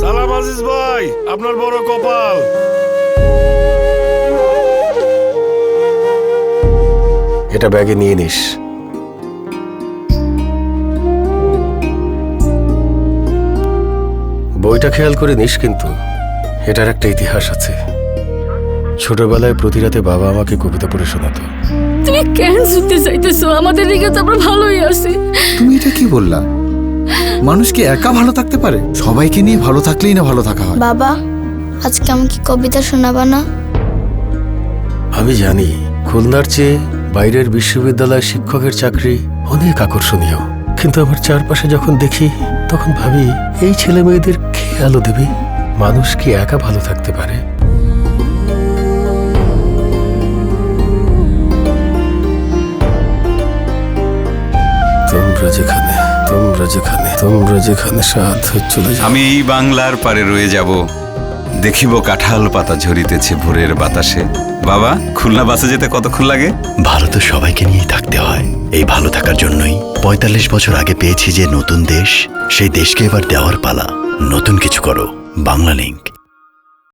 সালাম আজিজ ভাই, আপনার বড় কপাল। এটা ব্যাগে নিয়ে নিস। বইটা খেয়াল করে নিস কিন্তু। এটার একটা ইতিহাস আছে। ছোটবেলায় প্রতি রাতে বাবা আমাকে কবিতা পড়ে শোনাতো। তুমি কেন শুনতে চাইতেছো? আমাদের দিকে তো আমরা ভালোই আছি। তুমি এটা কি বললা? মানুষ কি একা ভালো থাকতে পারে? সবাইকে নিয়ে ভালো থাকলেই না ভালো থাকা হয়। বাবা আজকে আমাকে কবিতা শোনাবা না? আমি জানি খুলনার চেয়ে বাইরের বিশ্ববিদ্যালয় শিক্ষকের চাকরি অনেক আকর্ষণীয়। কিন্তু আমার চারপাশে যখন দেখি তখন ভাবি এই ছেলে মেয়েদের খেয়ালও আলো দেবে? মানুষ কি একা ভালো থাকতে পারে? তোমরা যেখানে তোমরা যেখানে তোমরা যেখানে সাথ চলে আমি এই বাংলার পারে রয়ে যাব। দেখিব কাঁঠাল পাতা ঝরিতেছে ভোরের বাতাসে। বাবা খুলনা বাসে যেতে কতক্ষণ লাগে? ভালো তো সবাইকে নিয়েই থাকতে হয়। এই ভালো থাকার জন্যই পঁয়তাল্লিশ বছর আগে পেয়েছি যে নতুন দেশ সেই দেশকে এবার দেওয়ার পালা। নতুন কিছু করো। বাংলা লিঙ্ক